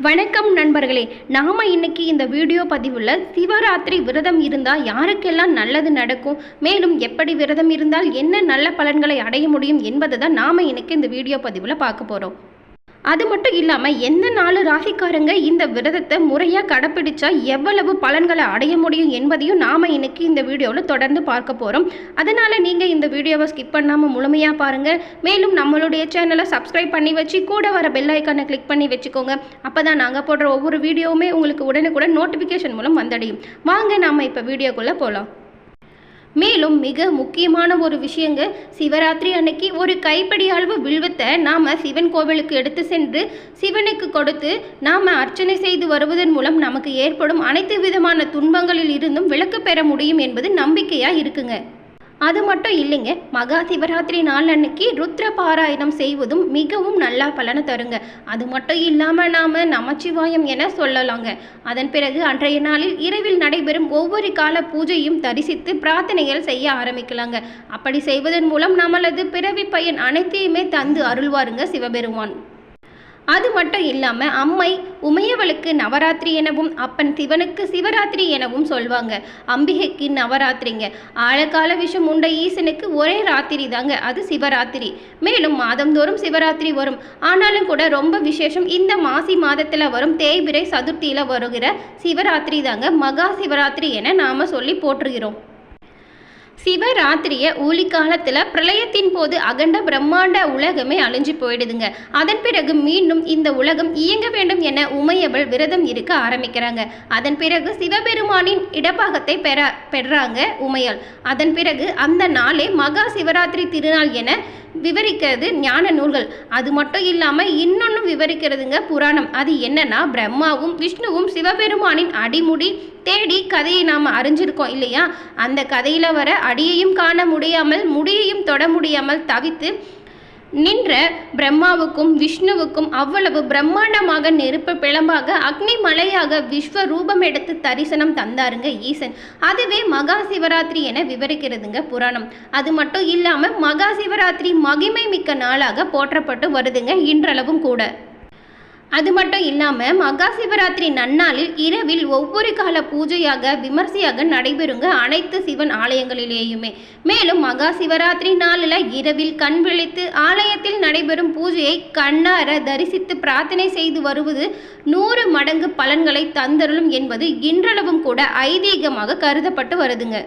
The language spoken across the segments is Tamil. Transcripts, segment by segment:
வணக்கம் நண்பர்களே நாம் இன்னைக்கு இந்த வீடியோ பதிவில் சிவராத்திரி விரதம் இருந்தால் யாருக்கெல்லாம் நல்லது நடக்கும் மேலும் எப்படி விரதம் இருந்தால் என்ன நல்ல பலன்களை அடைய முடியும் என்பதை தான் நாம் இன்னைக்கு இந்த வீடியோ பதிவில் பார்க்க போகிறோம் அது மட்டும் இல்லாமல் எந்த நாலு ராசிக்காரங்க இந்த விரதத்தை முறையாக கடைப்பிடிச்சா எவ்வளவு பலன்களை அடைய முடியும் என்பதையும் நாம் இன்னைக்கு இந்த வீடியோவில் தொடர்ந்து பார்க்க போகிறோம் அதனால் நீங்கள் இந்த வீடியோவை ஸ்கிப் பண்ணாமல் முழுமையாக பாருங்கள் மேலும் நம்மளுடைய சேனலை சப்ஸ்கிரைப் பண்ணி வச்சு கூட வர பெல் ஐக்கானை கிளிக் பண்ணி வச்சுக்கோங்க. அப்போ தான் நாங்கள் போடுற ஒவ்வொரு வீடியோவுமே உங்களுக்கு உடனுக்குடன் நோட்டிஃபிகேஷன் மூலம் வந்தடையும். வாங்க நாம் இப்போ வீடியோக்குள்ளே போகலாம் மேலும் மிக முக்கியமான ஒரு விஷயங்க சிவராத்திரி அன்னைக்கு ஒரு கைப்படி அளவு வில்வத்தை நாம் சிவன் கோவிலுக்கு எடுத்து சென்று சிவனுக்கு கொடுத்து நாம் அர்ச்சனை செய்து வருவதன் மூலம் நமக்கு ஏற்படும் அனைத்து விதமான துன்பங்களில் இருந்தும் விலக்கு பெற முடியும் என்பது நம்பிக்கையாக இருக்குங்க. அது மட்டும் இல்லைங்க. மகா சிவராத்திரி நாள் அன்னைக்கு ருத்ர பாராயணம் செய்வதும் மிகவும் நல்லா பலனை தருங்க. அது மட்டும் இல்லாமல் நாம் நமச்சிவாயம் என சொல்லலாங்க. அதன் பிறகு அன்றைய நாளில் இரவில் நடைபெறும் ஒவ்வொரு கால பூஜையும் தரிசித்து பிரார்த்தனைகள் செய்ய ஆரம்பிக்கலாங்க. அப்படி செய்வதன் மூலம் நம்மளது பிறவி பயன் அனைத்தையுமே தந்து அருள்வாருங்க சிவபெருமான். அது மட்டும் இல்லாமல் அம்மை உமையவளுக்கு நவராத்திரி எனவும் அப்பன் சிவனுக்கு சிவராத்திரி எனவும் சொல்வாங்க. அம்பிகைக்கு நவராத்திரிங்க. ஆழகால விஷம் உண்ட ஈசனுக்கு ஒரே ராத்திரி தாங்க. அது சிவராத்திரி. மேலும் மாதந்தோறும் சிவராத்திரி வரும். ஆனாலும் கூட ரொம்ப விசேஷம் இந்த மாசி மாதத்தில் வரும். தேய்பிரை சதுர்த்தியில் வருகிற சிவராத்திரி தாங்க. மகா சிவராத்திரி என நாம் சொல்லி போற்றுகிறோம். சிவராத்திரிய ஊழி காலத்தில் பிரளயத்தின் போது அகண்ட பிரம்மாண்ட உலகமே அழிஞ்சு போயிடுதுங்க. அதன் பிறகு மீண்டும் இந்த உலகம் இயங்க வேண்டும் என உமையவள் விரதம் இருக்க ஆரம்பிக்கிறாங்க. அதன் பிறகு சிவபெருமானின் இடப்பாகத்தை பெற பெறாங்க உமையல் அதன் பிறகு அந்த நாளே மகா சிவராத்திரி திருநாள் என விவரிக்கிறது ஞான நூல்கள். அது மட்டும் இல்லாமல் இன்னொன்று விவரிக்கிறதுங்க புராணம். அது என்னன்னா பிரம்மாவும் விஷ்ணுவும் சிவபெருமானின் அடிமுடி தேடி கதையை நாம் அறிஞ்சிருக்கோம் இல்லையா? அந்த கதையில் வர அடியையும் காண முடியாமல் முடியையும் தொட முடியாமல் தவித்து நின்ற பிரம்மாவுக்கும் விஷ்ணுவுக்கும் அவ்வளவு பிரம்மாண்டமாக நெருப்பு பிளம்பாக அக்னி மலையாக விஸ்வ ரூபம் எடுத்து தரிசனம் தந்தாருங்க ஈசன். அதுவே மகா சிவராத்திரி என விவரிக்கிறதுங்க புராணம். அது மட்டும் இல்லாமல் மகா சிவராத்திரி மகிமை மிக்க நாளாக போற்றப்பட்டு வருதுங்க இன்றளவும் கூட. அது மட்டும் இல்லாமல் மகா சிவராத்திரி நன்னாளில் இரவில் ஒவ்வொரு கால பூஜையாக விமர்சையாக நடைபெறுங்க அனைத்து சிவன் ஆலயங்களிலேயுமே. மேலும் மகா சிவராத்திரி நாளில் இரவில் கண் விழித்து ஆலயத்தில் நடைபெறும் பூஜையை கண்ணார தரிசித்து பிரார்த்தனை செய்து வருவது நூறு மடங்கு பலன்களை தந்தருளும் என்பது இன்றளவும் கூட ஐதீகமாக கருதப்பட்டு வருதுங்க.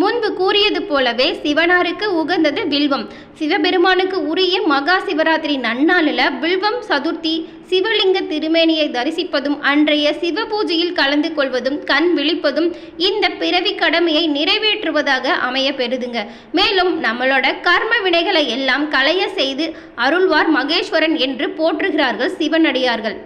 முன்பு கூறியது போலவே சிவனாருக்கு உகந்தது வில்வம். சிவபெருமானுக்கு உரிய மகா சிவராத்திரி நன்னாளில் வில்வம் சதுர்த்தி சிவலிங்க திருமேனியை தரிசிப்பதும் அன்றைய சிவ பூஜையில் கலந்து கொள்வதும் கண் விழிப்பதும் இந்த பிறவி கடமையை நிறைவேற்றுவதாக அமைய பெறுதுங்க. மேலும் நம்மளோட கர்ம வினைகளை எல்லாம் களைய செய்து அருள்வார் மகேஸ்வரன் என்று போற்றுகிறார்கள் சிவனடியார்கள்.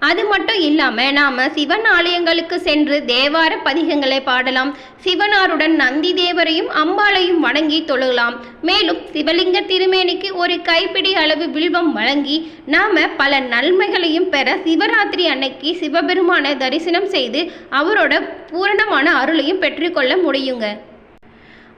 அது மட்டும் இல்லாமல் நாம் சிவன் ஆலயங்களுக்கு சென்று தேவார பதிகங்களை பாடலாம். சிவனாருடன் நந்தி தேவரையும் அம்பாளையும் வணங்கி தொழலாம் மேலும் சிவலிங்க திருமேனிக்கு ஒரு கைப்பிடி அளவு வில்வம் வழங்கி நாம் பல நன்மைகளையும் பெற சிவராத்திரி அன்னைக்கு சிவபெருமானை தரிசனம் செய்து அவரோட பூரணமான அருளையும் பெற்றுக்கொள்ள முடியுங்க.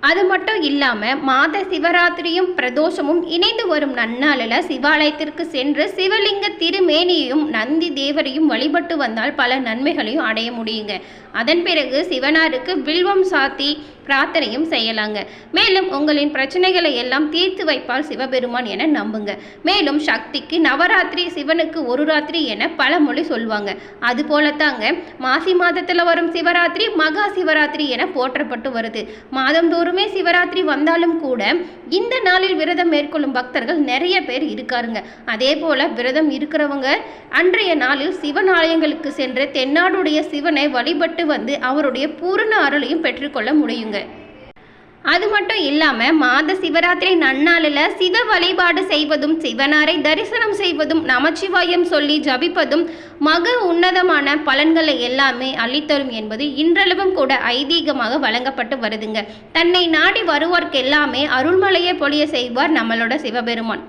அது மட்டும் இல்லாமல் மாத சிவராத்திரியும் பிரதோஷமும் இணைந்து வரும் நன்னாளில் சிவாலயத்திற்கு சென்று சிவலிங்க திருமேனியையும் நந்தி தேவரையும் வழிபட்டு வந்தால் பல நன்மைகளையும் அடைய முடியுங்க. அதன் பிறகு சிவனாருக்கு வில்வம் சாத்தி பிரார்த்தனையும் செய்யலாங்க. மேலும் உங்களின் பிரச்சனைகளை எல்லாம் தீர்த்து வைப்பால் சிவபெருமான் என நம்புங்க. மேலும் சக்திக்கு நவராத்திரி சிவனுக்கு ஒரு ராத்திரி என பல மொழி சொல்லுவாங்க அது போலத்தாங்க மாசி மாதத்தில் வரும் சிவராத்திரி மகா சிவராத்திரி என போற்றப்பட்டு வருது. மாதந்தோறும் சிவராத்திரி வந்தாலும் கூட இந்த நாளில் விரதம் மேற்கொள்ளும் பக்தர்கள் நிறைய பேர் இருக்காருங்க. அதே போல விரதம் இருக்கிறவங்க அன்றைய நாளில் சிவன் ஆலயங்களுக்கு சென்று தென்னாடுடைய சிவனை வழிபட்டு வந்து அவருடைய பூரண அருளையும் பெற்றுக்கொள்ள முடியுங்க. அது மட்டும் இல்லாமல் மாத சிவராத்திரி நன்னாளில் சிவ வழிபாடு செய்வதும் சிவனாரை தரிசனம் செய்வதும் நமச்சிவாயம் சொல்லி ஜபிப்பதும் மக உன்னதமான பலன்களை எல்லாமே அளித்தரும் என்பது இன்றளவும் கூட ஐதீகமாக வழங்கப்பட்டு வருதுங்க. தன்னை நாடி வருவோர்க்கு எல்லாமே அருள்மலையை பொழிய செய்வார் நம்மளோட சிவபெருமான்.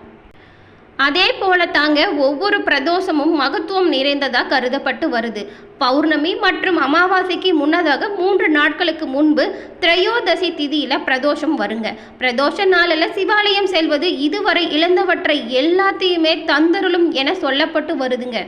அதே போல தாங்க ஒவ்வொரு பிரதோஷமும் மகத்துவம் நிறைந்ததாக கருதப்பட்டு வருது. பௌர்ணமி மற்றும் அமாவாசைக்கு முன்னதாக மூன்று நாட்களுக்கு முன்பு திரையோதசி திதியில பிரதோஷம் வருங்க. பிரதோஷ நாளில் சிவாலயம் செல்வது இதுவரை இழந்தவற்றை எல்லாத்தையுமே தந்தருளும் என சொல்லப்பட்டு வருதுங்க.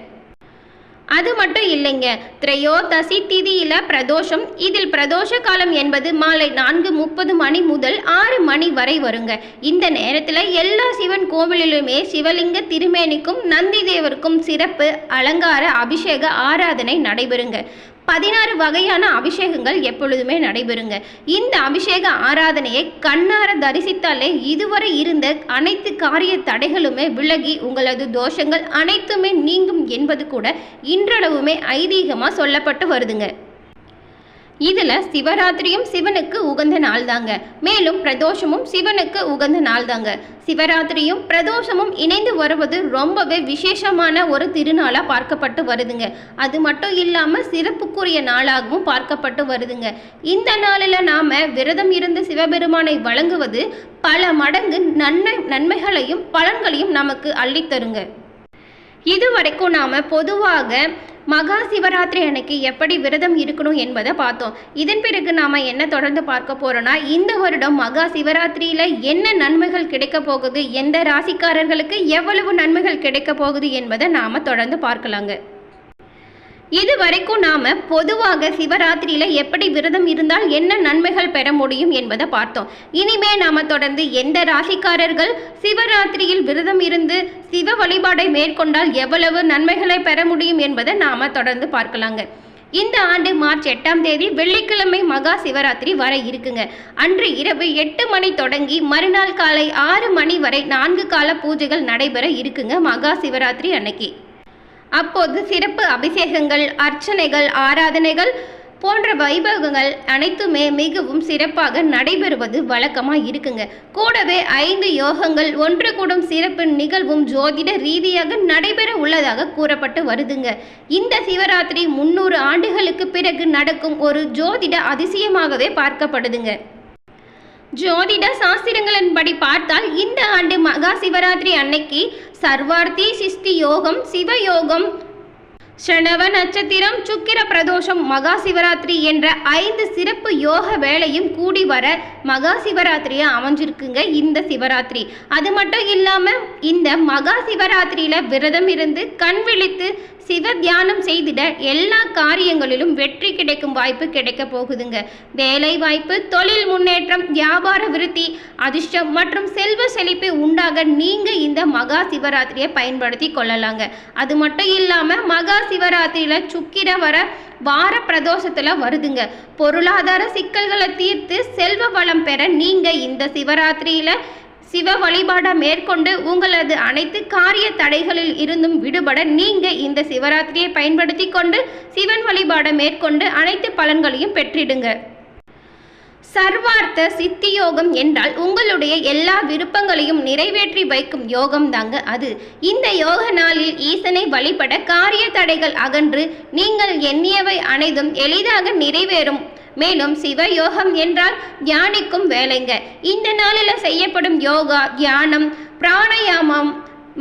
அது மட்டும் இல்லைங்க. திரையோதசி திதியில பிரதோஷம். இதில் பிரதோஷ காலம் என்பது மாலை நான்கு முப்பது மணி முதல் ஆறு மணி வரை வருங்க. இந்த நேரத்தில் எல்லா சிவன் கோவிலிலுமே சிவலிங்க திருமேனிக்கும் நந்தி தேவருக்கும் சிறப்பு அலங்கார அபிஷேக ஆராதனை நடைபெறுங்க. பதினாறு வகையான அபிஷேகங்கள் எப்பொழுதுமே நடைபெறுங்க. இந்த அபிஷேக ஆராதனையை கண்ணார தரிசித்தாலே இதுவரை இருந்த அனைத்து காரிய தடைகளுமே விலகி உங்களது தோஷங்கள் அனைத்துமே நீங்கும் என்பது கூட இன்றளவுமே ஐதீகமாக சொல்லப்பட்டு வருதுங்க. இதில் சிவராத்திரியும் சிவனுக்கு உகந்த நாள் தாங்க மேலும் பிரதோஷமும் சிவனுக்கு உகந்த நாள் தாங்க சிவராத்திரியும் பிரதோஷமும் இணைந்து வருவது ரொம்பவே விசேஷமான ஒரு திருநாளாக பார்க்கப்பட்டு வருதுங்க. அது மட்டும் இல்லாமல் சிறப்புக்குரிய நாளாகவும் பார்க்கப்பட்டு வருதுங்க. இந்த நாளில் நாம் விரதம் இருந்து சிவபெருமானை வழங்குவது பல மடங்கு நன்மை நன்மைகளையும் பலன்களையும் நமக்கு அள்ளித்தருங்க. இது வரைக்கும் நாம் பொதுவாக மகா சிவராத்திரி அன்னைக்கு எப்படி விரதம் இருக்கணும் என்பதை பார்த்தோம். இதன் பிறகு நாம் என்ன தொடர்ந்து பார்க்க போகிறோன்னா இந்த வருடம் மகா சிவராத்திரியில் என்ன நன்மைகள் கிடைக்க போகுது எந்த ராசிக்காரர்களுக்கு எவ்வளவு நன்மைகள் கிடைக்க போகுது என்பதை நாம் தொடர்ந்து பார்க்கலாங்க. இது வரைக்கும் நாம பொதுவாக சிவராத்திரியில எப்படி விரதம் இருந்தால் என்ன நன்மைகள் பெற முடியும் என்பதை பார்த்தோம். இனிமே நாம தொடர்ந்து எந்த ராசிக்காரர்கள் சிவராத்திரியில் விரதம் இருந்து சிவ வழிபாடை மேற்கொண்டால் எவ்வளவு நன்மைகளை பெற முடியும் என்பதை நாம தொடர்ந்து பார்க்கலாங்க. இந்த ஆண்டு மார்ச் எட்டாம் தேதி வெள்ளிக்கிழமை மகா சிவராத்திரி வர இருக்குங்க. அன்று இரவு எட்டு மணி தொடங்கி மறுநாள் காலை ஆறு மணி வரை நான்கு கால பூஜைகள் நடைபெற இருக்குங்க மகா சிவராத்திரி அன்னைக்கு. அப்போது சிறப்பு அபிஷேகங்கள் அர்ச்சனைகள் ஆராதனைகள் போன்ற வைபவங்கள் அனைத்துமே மிகவும் சிறப்பாக நடைபெறுவது வழக்கமாக இருக்குங்க. கூடவே ஐந்து யோகங்கள் ஒன்று கூடும் சிறப்பு நிகழ்வும் ஜோதிட ரீதியாக நடைபெற உள்ளதாக கூறப்பட்டு வருதுங்க. இந்த சிவராத்திரி முன்னூறு ஆண்டுகளுக்கு பிறகு நடக்கும் ஒரு ஜோதிட அதிசயமாகவே பார்க்கப்படுதுங்க. ஜோதிட சாஸ்திரங்களின்படி பார்த்தால் இந்த ஆண்டு மகா சிவராத்திரி அன்னைக்கு சர்வார்த்தி சிஸ்தி யோகம் சிவயோகம் சனவ நட்சத்திரம் சுக்கிர பிரதோஷம் மகா சிவராத்திரி என்ற ஐந்து சிறப்பு யோக வேலையும் கூடி வர மகா சிவராத்திரியை அமைஞ்சிருக்குங்க இந்த சிவராத்திரி. அது மட்டும் இல்லாமல் இந்த மகா சிவராத்திரியில் விரதம் இருந்து கண் விழித்து சிவ தியானம் செய்திட எல்லா காரியங்களிலும் வெற்றி கிடைக்கும் வாய்ப்பு கிடைக்க போகுதுங்க. வேலை வாய்ப்பு தொழில் முன்னேற்றம் வியாபார விருத்தி அதிர்ஷ்டம் மற்றும் செல்வ செழிப்பை உண்டாக நீங்க இந்த மகா சிவராத்திரியை பயன்படுத்தி கொள்ளலாங்க. அது மட்டும் இல்லாம மகா சிவராத்திரியில சுக்கிர வர வார பிரதோஷத்துல வருதுங்க. பொருளாதார சிக்கல்களை தீர்த்து செல்வ வளம் பெற நீங்க இந்த சிவராத்திரியில சிவ வழிபாடை மேற்கொண்டு உங்களது அனைத்து காரிய தடைகளில் இருந்தும் விடுபட நீங்க இந்த சிவராத்திரியை பயன்படுத்தி கொண்டு சிவன் வழிபாடை மேற்கொண்டு அனைத்து பலன்களையும் பெற்றிடுங்க. சர்வார்த்த சித்தி யோகம் என்றால் உங்களுடைய எல்லா விருப்பங்களையும் நிறைவேற்றி வைக்கும் யோகம் தாங்க அது. இந்த யோக நாளில் ஈசனை வழிபட காரிய தடைகள் அகன்று நீங்கள் எண்ணியவை அனைத்தும் எளிதாக நிறைவேறும். மேலும் சிவயோகம் என்றால் தியானிக்கும் வேலைங்க. இந்த நாளில் செய்யப்படும் யோகா தியானம் பிராணயாமம்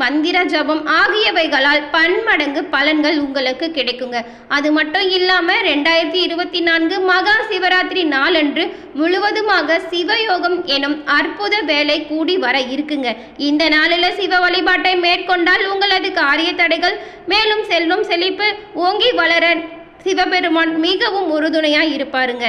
மந்திர ஜபம் ஆகியவைகளால் பன்மடங்கு பலன்கள் உங்களுக்கு கிடைக்குங்க. அது மட்டும் இல்லாமல் ரெண்டாயிரத்தி இருபத்தி நான்கு மகா சிவராத்திரி நாளன்று முழுவதுமாக சிவயோகம் எனும் அற்புத வேலை கூடி வர இருக்குங்க. இந்த நாளில் சிவ வழிபாட்டை மேற்கொண்டால் உங்களது காரிய தடைகள் மேலும் செல்வம் செழிப்பு ஓங்கி வளர சிவபெருமான் மிகவும் உறுதுணையாக இருப்பாருங்க.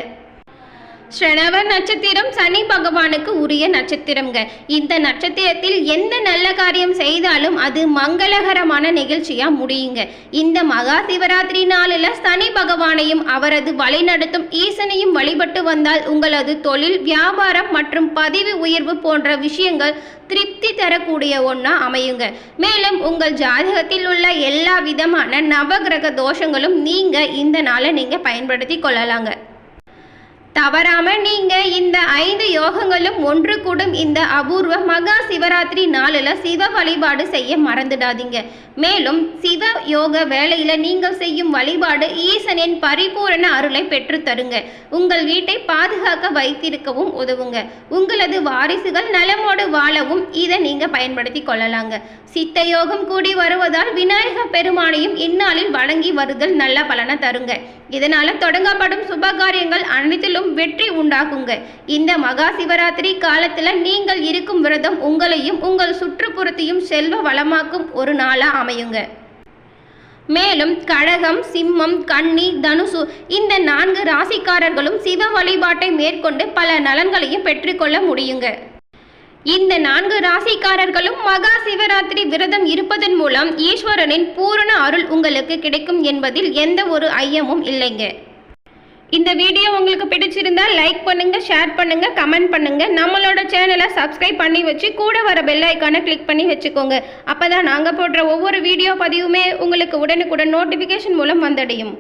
ஸ்ரணவ நட்சத்திரம் சனி பகவானுக்கு உரிய நட்சத்திரம்ங்க. இந்த நட்சத்திரத்தில் எந்த நல்ல காரியம் செய்தாலும் அது மங்களகரமான நிகழ்ச்சியா முடியுங்க. இந்த மகா சிவராத்திரி நாளில் சனி பகவானையும் அவரது வழிநடத்தும் ஈசனையும் வழிபட்டு வந்தால் உங்களது தொழில் வியாபாரம் மற்றும் பதிவு உயர்வு போன்ற விஷயங்கள் திருப்தி தரக்கூடிய ஒன்றா அமையுங்க. மேலும் உங்கள் ஜாதகத்தில் உள்ள எல்லா விதமான நவகிரக தோஷங்களும் நீங்கள் இந்த நாளை நீங்கள் பயன்படுத்தி கொள்ளலாங்க. தவறாம நீங்க இந்த ஐந்து யோகங்களும் ஒன்று கூடும் இந்த அபூர்வ மகா சிவராத்திரி நாளில் சிவ வழிபாடு செய்ய மறந்துடாதீங்க. மேலும் சிவ யோக வேலையில நீங்கள் செய்யும் வழிபாடு ஈசனின் பரிபூரண அருளை பெற்று தருங்க. உங்கள் வீட்டை பாதுகாக்க வைத்திருக்கவும் உதவுங்க. உங்களது வாரிசுகள் நலமோடு வாழவும் இதை நீங்க பயன்படுத்தி கொள்ளலாங்க. சித்த யோகம் கூடி வருவதால் விநாயக பெருமானையும் இந்நாளில் வழங்கி வருதல் நல்ல பலனை தருங்க. இதனால தொடங்கப்படும் சுப காரியங்கள் அனைத்திலும் வெற்றி உண்டாகுங்க. இந்த மகா சிவராத்திரி காலத்துல நீங்கள் இருக்கும் விரதம் உங்களையும் உங்கள் சுற்றுப்புறத்தையும் செல்வ வளமாக்கும் ஒரு நாளா அமையுங்க. மேலும் கடகம் சிம்மம் கன்னி தனுசு இந்த நான்கு ராசிக்காரர்களும் சிவ வழிபாட்டை மேற்கொண்டு பல நலன்களையும் பெற்றுக்கொள்ள முடியுங்க. இந்த நான்கு ராசிக்காரர்களும் மகா சிவராத்திரி விரதம் இருப்பதன் மூலம் ஈஸ்வரனின் பூரண அருள் உங்களுக்கு கிடைக்கும் என்பதில் எந்த ஒரு ஐயமும் இல்லைங்க. இந்த வீடியோ உங்களுக்கு பிடிச்சிருந்தா லைக் பண்ணுங்க ஷேர் பண்ணுங்க கமெண்ட் பண்ணுங்க. நம்மளோட சேனலை சப்ஸ்கிரைப் பண்ணி வச்சு கூட வர பெல் ஐக்கானை கிளிக் பண்ணி வச்சுக்கோங்க. அப்பதான் நாங்கள் போடுற ஒவ்வொரு வீடியோ பதிவுமே உங்களுக்கு உடனுக்குடன் நோட்டிஃபிகேஷன் மூலம் வந்தடையும்.